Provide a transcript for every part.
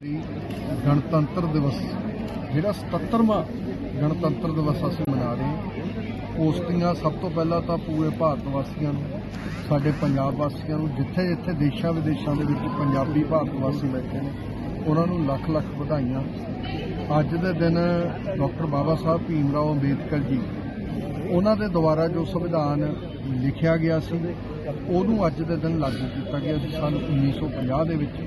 ਦੀ ਗਣਤੰਤਰ ਦਿਵਸ, ਜਿਹੜਾ 77ਵਾਂ ਗਣਤੰਤਰ ਦਿਵਸ ਅਸੀਂ ਮਨਾ ਰਹੇ ਹਾਂ, ਉਸ ਦੀਆਂ ਸਭ ਤੋਂ ਪਹਿਲਾਂ ਤਾਂ ਪੂਰੇ ਭਾਰਤ ਵਾਸੀਆਂ ਨੂੰ, ਸਾਡੇ ਪੰਜਾਬ ਵਾਸੀਆਂ ਨੂੰ, ਜਿੱਥੇ ਜਿੱਥੇ ਦੇਸ਼ਾਂ ਵਿਦੇਸ਼ਾਂ ਦੇ ਵਿੱਚ ਪੰਜਾਬੀ ਭਾਰਤ ਵਾਸੀ ਬੈਠੇ ਨੇ, ਉਹਨਾਂ ਨੂੰ ਲੱਖ ਲੱਖ ਵਧਾਈਆਂ। ਅੱਜ ਦੇ ਦਿਨ ਡਾਕਟਰ ਬਾਬਾ ਸਾਹਿਬ ਭੀਮ ਰਾਓ ਅੰਬੇਦਕਰ ਜੀ, ਉਹਨਾਂ ਦੇ ਦੁਆਰਾ ਜੋ ਸੰਵਿਧਾਨ ਲਿਖਿਆ ਗਿਆ ਸੀ, ਉਹਨੂੰ ਅੱਜ ਦੇ ਦਿਨ ਲਾਗੂ ਕੀਤਾ ਗਿਆ ਸੀ, ਸਨ 1950 ਦੇ ਵਿੱਚ।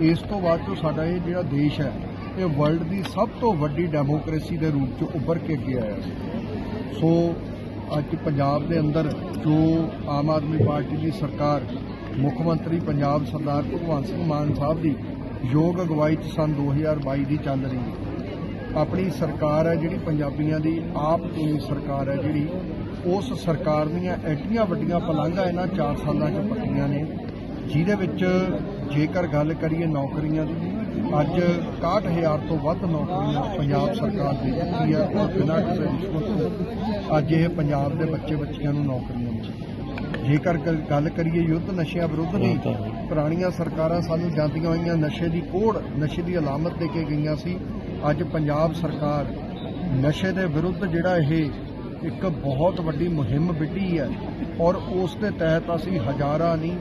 ਇਸ ਤੋਂ ਬਾਅਦ ਜੋ ਸਾਡਾ ਇਹ ਜਿਹੜਾ ਦੇਸ਼ ਹੈ, ਇਹ ਵਰਲਡ ਦੀ ਸਭ ਤੋਂ ਵੱਡੀ ਡੈਮੋਕ੍ਰੇਸੀ ਦੇ ਰੂਪ 'ਚ ਉੱਭਰ ਕੇ ਅੱਗੇ ਆਇਆ ਸੋ। ਅੱਜ ਪੰਜਾਬ ਦੇ ਅੰਦਰ ਜੋ ਆਮ ਆਦਮੀ ਪਾਰਟੀ ਦੀ ਸਰਕਾਰ, ਮੁੱਖ ਮੰਤਰੀ ਪੰਜਾਬ ਸਰਦਾਰ ਭਗਵੰਤ ਸਿੰਘ ਮਾਨ ਸਾਹਿਬ ਦੀ ਯੋਗ ਅਗਵਾਈ 'ਚ ਸਨ 2022 ਦੀ ਚੱਲ ਰਹੀ ਹੈ। ਆਪਣੀ ਸਰਕਾਰ ਹੈ ਜਿਹੜੀ ਪੰਜਾਬੀਆਂ ਦੀ, ਆਪ ਚੁਣੀ ਸਰਕਾਰ ਹੈ ਜਿਹੜੀ, ਉਸ ਸਰਕਾਰ ਦੀਆਂ ਐਡੀਆਂ ਵੱਡੀਆਂ ਪਲਾਂਘਾਂ ਇਹਨਾਂ 4 ਸਾਲਾਂ 'ਚ ਪੱਟੀਆਂ ਨੇ। ਜਿਹਦੇ ਵਿੱਚ ਜੇਕਰ ਗੱਲ ਕਰੀਏ ਨੌਕਰੀਆਂ ਦੀ ਅੱਜ 61000 ਤੋਂ ਵੱਧ ਨੌਕਰੀਆਂ ਪੰਜਾਬ ਸਰਕਾਰ ਦੇ ਦਿੱਤੀ ਹੈ ਔਰ ਬਿਨਾਂ ਕਿਸੇ ਰਿਸ਼ਵਤ ਅੱਜ ਇਹ ਪੰਜਾਬ ਦੇ ਬੱਚੇ ਬੱਚੀਆਂ ਨੂੰ ਨੌਕਰੀਆਂ ਮਿਲੀਆਂ ਜੇਕਰ ਗੱਲ ਕਰੀਏ ਯੁੱਧ ਨਸ਼ਿਆਂ ਵਿਰੁੱਧ ਦੀ ਪੁਰਾਣੀਆਂ ਸਰਕਾਰਾਂ ਸਾਨੂੰ ਜਾਂਦੀਆਂ ਹੋਈਆਂ ਨਸ਼ੇ ਦੀ ਕੋੜ ਨਸ਼ੇ ਦੀ ਅਲਾਮਤ ਦੇ ਕੇ ਗਈਆਂ ਸੀ। ਅੱਜ ਪੰਜਾਬ ਸਰਕਾਰ ਨਸ਼ੇ ਦੇ ਵਿਰੁੱਧ ਜਿਹੜਾ ਇਹ ਇੱਕ ਬਹੁਤ ਵੱਡੀ ਮੁਹਿੰਮ ਵਿੱਢੀ ਹੈ ਔਰ ਉਸ ਦੇ ਤਹਿਤ ਅਸੀਂ ਹਜ਼ਾਰਾਂ ਨਹੀਂ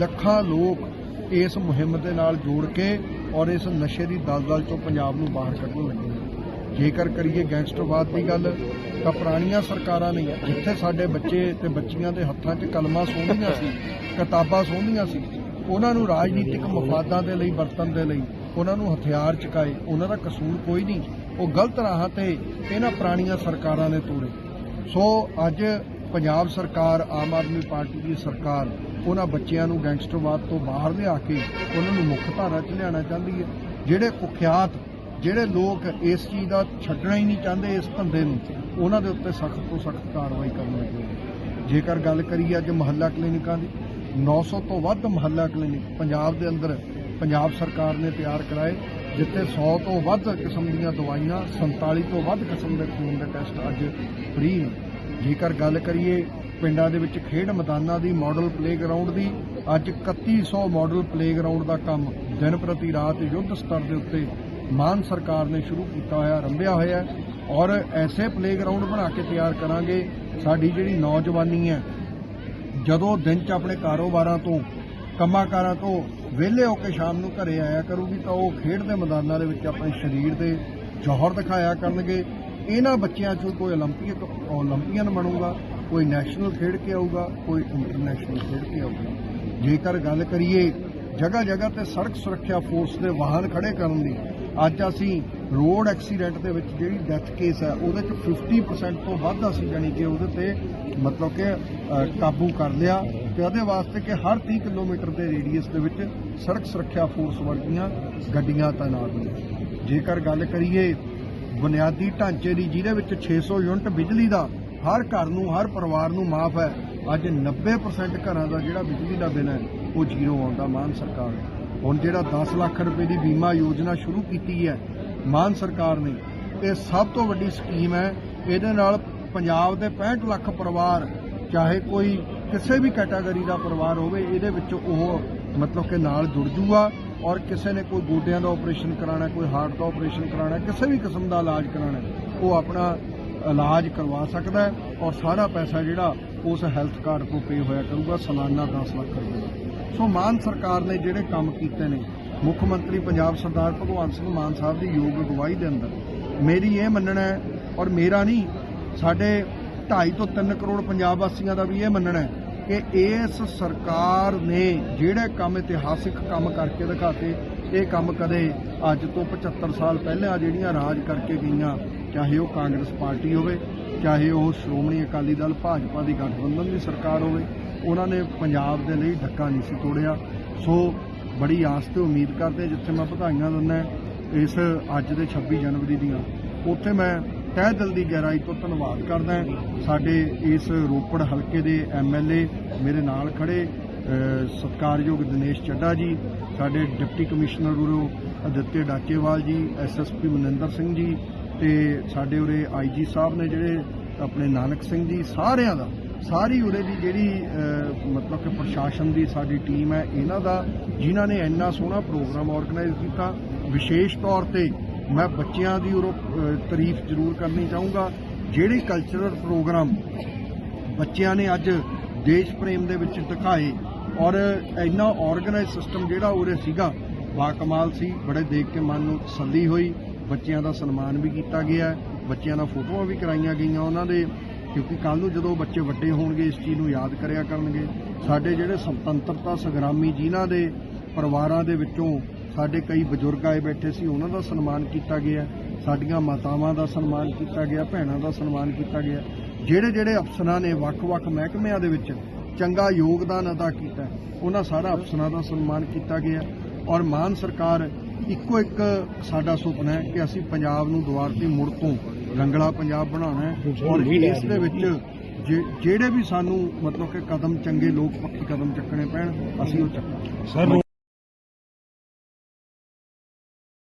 ਲੱਖਾਂ ਲੋਕ ਇਸ ਮੁਹਿੰਮ ਦੇ ਨਾਲ ਜੋੜ ਕੇ ਔਰ ਇਸ ਨਸ਼ੇ ਦੀ ਦਲਦਲ ਤੋਂ ਪੰਜਾਬ ਨੂੰ ਬਾਹਰ ਕੱਢਣ ਲੱਗੇ ਜੇਕਰ ਕਰੀਏ ਗੈਂਗਸਟਰਵਾਦ ਦੀ ਗੱਲ, ਤਾਂ ਪੁਰਾਣੀਆਂ ਸਰਕਾਰਾਂ ਨੇ ਜਿੱਥੇ ਸਾਡੇ ਬੱਚੇ ਤੇ ਬੱਚੀਆਂ ਦੇ ਹੱਥਾਂ 'ਚ ਕਲਮਾਂ ਸੋਹਣੀਆਂ ਸੀ, ਕਿਤਾਬਾਂ ਸੋਹਣੀਆਂ ਸੀ, ਉਹਨਾਂ ਨੂੰ ਰਾਜਨੀਤਿਕ ਮਫਾਦਾਂ ਦੇ ਲਈ ਵਰਤਣ ਦੇ ਲਈ, ਉਹਨਾਂ ਨੂੰ ਹਥਿਆਰ ਚੁਕਾਏ, ਉਹਨਾਂ ਦਾ ਕਸੂਰ ਕੋਈ ਨਹੀਂ। ਉਹ ਗਲਤ ਰਾਹਾਂ ਤੇ ਇਹਨਾਂ ਪੁਰਾਣੀਆਂ ਸਰਕਾਰਾਂ ਨੇ ਤੋਰੇ ਸੋ ਅੱਜ ਪੰਜਾਬ ਸਰਕਾਰ, ਆਮ ਆਦਮੀ ਪਾਰਟੀ ਦੀ ਸਰਕਾਰ, ਉਹਨਾਂ ਬੱਚਿਆਂ ਨੂੰ ਗੈਂਗਸਟਰਵਾਦ ਤੋਂ ਬਾਹਰ ਲਿਆ ਕੇ ਉਹਨਾਂ ਨੂੰ ਮੁੱਖ ਧਾਰਾ 'ਚ ਲਿਆਉਣਾ ਚਾਹੁੰਦੀ ਹੈ। ਜਿਹੜੇ ਕੁਖਿਆਤ, ਜਿਹੜੇ ਲੋਕ ਇਸ ਚੀਜ਼ ਦਾ ਛੱਡਣਾ ਹੀ ਨਹੀਂ ਚਾਹੁੰਦੇ, ਇਸ ਧੰਦੇ ਨੂੰ, ਉਹਨਾਂ ਦੇ ਉੱਤੇ ਸਖਤ ਤੋਂ ਸਖਤ ਕਾਰਵਾਈ ਕਰਨ ਲੱਗੇ ਜੇਕਰ ਗੱਲ ਕਰੀਏ ਅੱਜ ਮਹੱਲਾ ਕਲੀਨਿਕਾਂ ਦੀ 900 ਤੋਂ ਵੱਧ ਮਹੱਲਾ ਕਲੀਨਿਕ ਪੰਜਾਬ ਦੇ ਅੰਦਰ ਪੰਜਾਬ ਸਰਕਾਰ ਨੇ ਤਿਆਰ ਕਰਾਏ, ਜਿੱਥੇ 100 ਤੋਂ ਵੱਧ ਕਿਸਮ ਦੀਆਂ ਦਵਾਈਆਂ 47 ਤੋਂ ਵੱਧ ਕਿਸਮ ਦੇ ਖੂਨ ਦੇ ਟੈਸਟ ਅੱਜ ਫ੍ਰੀ ਨੇ। ਜੇਕਰ ਗੱਲ ਕਰੀਏ ਪਿੰਡਾਂ ਦੇ ਵਿੱਚ ਖੇਡ ਮੈਦਾਨਾਂ ਦੀ ਮਾਡਲ ਪਲੇਗਰਾਉਂਡ ਦੀ, ਅੱਜ 3100 ਮਾਡਲ ਪਲੇਗਰਾਉਂਡ ਦਾ ਕੰਮ ਦਿਨ ਪ੍ਰਤੀ ਰਾਤ ਯੁੱਧ ਸਤਰ ਦੇ ਉੱਤੇ ਮਾਨ ਸਰਕਾਰ ਨੇ ਸ਼ੁਰੂ ਕੀਤਾ ਹੋਇਆ, ਰੰਭਿਆ ਹੋਇਆ ਔਰ ਐਸੇ ਪਲੇਗਰਾਉਂਡ ਬਣਾ ਕੇ ਤਿਆਰ ਕਰਾਂਗੇ, ਸਾਡੀ ਜਿਹੜੀ ਨੌਜਵਾਨੀ ਹੈ, ਜਦੋਂ ਦਿਨ 'ਚ ਆਪਣੇ ਕਾਰੋਬਾਰਾਂ ਤੋਂ, ਕੰਮਾਂਕਾਰਾਂ ਤੋਂ ਵਿਹਲੇ ਹੋ ਕੇ ਸ਼ਾਮ ਨੂੰ ਘਰੇ ਆਇਆ ਕਰੂਗੀ, ਤਾਂ ਉਹ ਖੇਡ ਦੇ ਮੈਦਾਨਾਂ ਦੇ ਵਿੱਚ ਆਪਣੇ ਸਰੀਰ ਦੇ ਜੌਹਰ ਦਿਖਾਇਆ ਕਰਨਗੇ ਇਹਨਾਂ ਬੱਚਿਆਂ ਚੋਂ ਕੋਈ 올림픽 올림픽ੀਅਨ ਬਣੂਗਾ, ਕੋਈ ਨੈਸ਼ਨਲ ਖੇਡ ਕੇ ਆਊਗਾ, ਕੋਈ ਇੰਟਰਨੈਸ਼ਨਲ ਖੇਡ ਕੇ ਆਊਗਾ। ਜੇਕਰ ਗੱਲ ਕਰੀਏ ਜਗ੍ਹਾ ਜਗ੍ਹਾ ਤੇ ਸੜਕ ਸੁਰੱਖਿਆ ਫੋਰਸ ਦੇ ਵਾਹਨ ਖੜੇ ਕਰਨ ਦੀ, ਅੱਜ ਅਸੀਂ ਰੋਡ ਐਕਸੀਡੈਂਟ ਦੇ ਵਿੱਚ ਜਿਹੜੀ ਡੈਥ ਕੇਸ ਹੈ, ਉਹਦੇ ਚ 50% ਤੋਂ ਵੱਧ ਅਸੀਂ ਜਾਨੀ ਕਿ ਉਹਦੇ ਤੇ ਮਤਲਬ ਕਿ ਕਾਬੂ ਕਰ ਲਿਆ ਤੇ ਉਹਦੇ ਵਾਸਤੇ ਕਿ ਹਰ 30 ਕਿਲੋਮੀਟਰ ਦੇ ਰੇਡੀਅਸ ਦੇ ਵਿੱਚ ਸੜਕ ਸੁਰੱਖਿਆ ਫੋਰਸ ਵਰਗੀਆਂ ਗੱਡੀਆਂ ਤਾਇਨਾਤ ਨੇ। ਜੇਕਰ ਗੱਲ ਕਰੀਏ ਬੁਨਿਆਦੀ ਢਾਂਚੇ ਦੀ ਜਿਹਦੇ ਵਿੱਚ 600 ਯੂਨਿਟ ਬਿਜਲੀ ਦਾ ਹਰ ਘਰ ਨੂੰ, ਹਰ ਪਰਿਵਾਰ ਨੂੰ ਮਾਫ ਹੈ। ਅੱਜ 90% ਘਰਾਂ ਦਾ ਜਿਹੜਾ ਬਿਜਲੀ ਦਾ ਬਿੱਲ ਹੈ, ਉਹ ਜ਼ੀਰੋ ਆਉਂਦਾ ਮਾਨ ਸਰਕਾਰ ਨੇ। ਹੁਣ ਜਿਹੜਾ 10 ਲੱਖ ਰੁਪਏ ਦੀ ਬੀਮਾ ਯੋਜਨਾ ਸ਼ੁਰੂ ਕੀਤੀ ਹੈ, ਮਾਨ ਸਰਕਾਰ ਨੇ, ਇਹ ਸਭ ਤੋਂ ਵੱਡੀ ਸਕੀਮ ਹੈ। ਇਹਦੇ ਨਾਲ ਪੰਜਾਬ ਦੇ 65 ਲੱਖ ਪਰਿਵਾਰ, ਚਾਹੇ ਕੋਈ ਕਿਸੇ ਵੀ ਕੈਟਾਗਰੀ ਦਾ ਪਰਿਵਾਰ ਹੋਵੇ, ਇਹਦੇ ਵਿੱਚ ਉਹ ਮਤਲਬ ਕਿ ਨਾਲ ਜੁੜ ਜੂਗਾ। ਔਰ ਕਿਸੇ ਨੇ ਕੋਈ ਗੋਡਿਆਂ ਦਾ ਆਪਰੇਸ਼ਨ ਕਰਾਉਣਾ, ਕੋਈ ਹਾਰਟ ਦਾ ਆਪਰੇਸ਼ਨ ਕਰਾਉਣਾ, ਕਿਸੇ ਵੀ ਕਿਸਮ ਦਾ ਇਲਾਜ ਕਰਾਉਣਾ ਉਹ ਆਪਣਾ ਇਲਾਜ ਕਰਵਾ ਸਕਦਾ ਹੈ ਔਰ ਸਾਰਾ ਪੈਸਾ ਜਿਹੜਾ ਉਸ ਹੈਲਥ ਕਾਰਡ ਤੋਂ ਪੇ ਹੋਇਆ ਕਰੂਗਾ, ਸਾਲਾਨਾ 10 ਲੱਖ ਰੁਪਏ। ਸੋ ਮਾਨ ਸਰਕਾਰ ਨੇ ਜਿਹੜੇ ਕੰਮ ਕੀਤੇ ਨੇ, ਮੁੱਖ ਮੰਤਰੀ ਪੰਜਾਬ ਸਰਦਾਰ ਭਗਵੰਤ ਸਿੰਘ ਮਾਨ ਸਾਹਿਬ ਦੀ ਯੋਗ ਅਗਵਾਈ ਦੇ ਅੰਦਰ, ਮੇਰੀ ਇਹ ਮੰਨਣਾ ਹੈ ਔਰ ਮੇਰਾ ਨਹੀਂ, ਸਾਡੇ 2.5 ਤੋਂ 3 ਕਰੋੜ ਪੰਜਾਬ ਵਾਸੀਆਂ ਦਾ ਵੀ ਇਹ ਮੰਨਣਾ ਹੈ ਕਿ ਇਸ ਸਰਕਾਰ ਨੇ ਜਿਹੜੇ ਕੰਮ ਇਤਿਹਾਸਿਕ ਕੰਮ ਕਰਕੇ ਦਿਖਾਤੇ, ਇਹ ਕੰਮ ਕਦੇ ਅੱਜ ਤੋਂ 75 ਸਾਲ ਪਹਿਲਾਂ ਜਿਹੜੀਆਂ ਰਾਜ ਕਰਕੇ ਗਈਆਂ, ਚਾਹੇ ਉਹ ਕਾਂਗਰਸ ਪਾਰਟੀ ਹੋਵੇ, ਚਾਹੇ ਉਹ ਸ਼੍ਰੋਮਣੀ ਅਕਾਲੀ ਦਲ ਭਾਜਪਾ ਦੀ ਗਠਬੰਧਨ ਦੀ ਸਰਕਾਰ ਹੋਵੇ, ਉਹਨਾਂ ਨੇ ਪੰਜਾਬ ਦੇ ਲਈ ਧੱਕਾ ਨਹੀਂ ਸੀ ਤੋੜਿਆ। ਸੋ ਬੜੀ ਆਸ ਤੇ ਉਮੀਦ ਕਰਦੇ ਜਿੱਥੇ ਮੈਂ ਵਧਾਈਆਂ ਦਿੰਦਾ ਇਸ ਅੱਜ ਦੇ 26 ਜਨਵਰੀ ਦੀਆਂ। ਉੱਥੇ ਮੈਂ ਤਹਿ ਦਿਲ ਦੀ ਗਹਿਰਾਈ ਤੋਂ ਧੰਨਵਾਦ ਕਰਦਾ ਸਾਡੇ ਇਸ ਰੋਪੜ ਹਲਕੇ ਦੇ ਐਮਐਲਏ ਮੇਰੇ ਨਾਲ ਖੜੇ ਅ, ਸਤਿਕਾਰਯੋਗ ਦਿਨੇਸ਼ ਚੱਡਾ ਜੀ ਸਾਡੇ ਡਿਪਟੀ ਕਮਿਸ਼ਨਰ ਉਰੋ ਅਦਿੱਤੇ ਡਾਕੇਵਾਲ ਜੀ ਐਸਐਸਪੀ ਮਨਿੰਦਰ ਸਿੰਘ ਜੀ ਤੇ ਸਾਡੇ ਉਰੇ ਆਈਜੀ ਸਾਹਿਬ ਨੇ ਜਿਹੜੇ ਆਪਣੇ ਨਾਨਕ ਸਿੰਘ ਜੀ ਸਾਰਿਆਂ ਦਾ ਸਾਰੀ ਉਰੇ ਦੀ ਜਿਹੜੀ ਮਤਲਬ ਕਿ ਪ੍ਰਸ਼ਾਸਨ ਦੀ ਸਾਡੀ ਟੀਮ ਹੈ ਇਹਨਾਂ ਦਾ ਜਿਨ੍ਹਾਂ ਨੇ ਇੰਨਾ ਸੋਹਣਾ ਪ੍ਰੋਗਰਾਮ ਆਰਗੇਨਾਈਜ਼ ਕੀਤਾ ਵਿਸ਼ੇਸ਼ ਤੌਰ ਤੇ ਮੈਂ ਬੱਚਿਆਂ ਦੀ ਉਰੋਂ ਤਾਰੀਫ ਜ਼ਰੂਰ ਕਰਨੀ ਚਾਹੂੰਗਾ। ਜਿਹੜੇ ਕਲਚਰਲ ਪ੍ਰੋਗਰਾਮ ਬੱਚਿਆਂ ਨੇ ਅੱਜ ਦੇਸ਼ ਪ੍ਰੇਮ ਦੇ ਵਿੱਚ ਦਿਖਾਏ ਔਰ ਇੰਨਾ ਆਰਗੇਨਾਈਜ਼ ਸਿਸਟਮ ਜਿਹੜਾ ਉਰੇ ਸੀਗਾ ਬਾ ਕਮਾਲ ਸੀ, ਬੜੇ ਦੇਖ ਕੇ ਮਨ ਨੂੰ ਤਸੱਲੀ ਹੋਈ। ਬੱਚਿਆਂ ਦਾ ਸਨਮਾਨ ਵੀ ਕੀਤਾ ਗਿਆ। ਬੱਚਿਆਂ ਦਾ ਫੋਟੋਆਂ ਵੀ ਕਰਾਈਆਂ ਗਈਆਂ ਉਹਨਾਂ ਦੇ, ਕਿਉਂਕਿ ਕੱਲ ਨੂੰ ਜਦੋਂ ਬੱਚੇ ਵੱਡੇ ਹੋਣਗੇ, ਇਸ ਚੀਜ਼ ਨੂੰ ਯਾਦ ਕਰਿਆ ਕਰਨਗੇ। ਸਾਡੇ ਜਿਹੜੇ ਸੁਤੰਤਰਤਾ ਸੰਗਰਾਮੀ ਜਿਨ੍ਹਾਂ ਦੇ ਪਰਿਵਾਰਾਂ ਦੇ ਵਿੱਚੋਂ ਸਾਡੇ ਕਈ ਬਜ਼ੁਰਗ ਆਏ ਬੈਠੇ ਸੀ ਉਹਨਾਂ ਦਾ ਸਨਮਾਨ ਕੀਤਾ ਗਿਆ ਸਾਡੀਆਂ ਮਾਤਾਵਾਂ ਦਾ ਸਨਮਾਨ ਕੀਤਾ ਗਿਆ ਭੈਣਾਂ ਦਾ ਸਨਮਾਨ ਕੀਤਾ ਗਿਆ। ਜਿਹੜੇ ਜਿਹੜੇ ਅਫਸਰਾਂ ਨੇ ਵੱਖ-ਵੱਖ ਮਹਿਕਮਿਆਂ ਦੇ ਵਿੱਚ ਚੰਗਾ ਯੋਗਦਾਨ ਅਦਾ ਕੀਤਾ ਉਹਨਾਂ ਸਾਰਾ ਅਫਸਰਾਂ ਦਾ ਸਨਮਾਨ ਕੀਤਾ ਗਿਆ। ਔਰ ਮਾਨ ਸਰਕਾਰ ਇੱਕੋ ਇੱਕ ਸਾਡਾ ਸੁਪਨਾ ਹੈ ਕਿ ਅਸੀਂ ਪੰਜਾਬ ਨੂੰ ਦੁਆਰ ਤੇ ਮੁੜ ਤੋਂ ਰੰਗਲਾ ਪੰਜਾਬ ਬਣਾਉਣਾ ਹੈ। ਔਰ ਇਸ ਦੇ ਵਿੱਚ ਜਿਹੜੇ ਵੀ ਸਾਨੂੰ ਮਤਲਬ ਕਿ ਕਦਮ ਚੰਗੇ ਲੋਕ ਪੱਖੀ ਕਦਮ ਚੱਕਣੇ ਪੈਣ ਅਸੀਂ ਉਹ ਚੱਕਾਂਗੇ। ਸਰ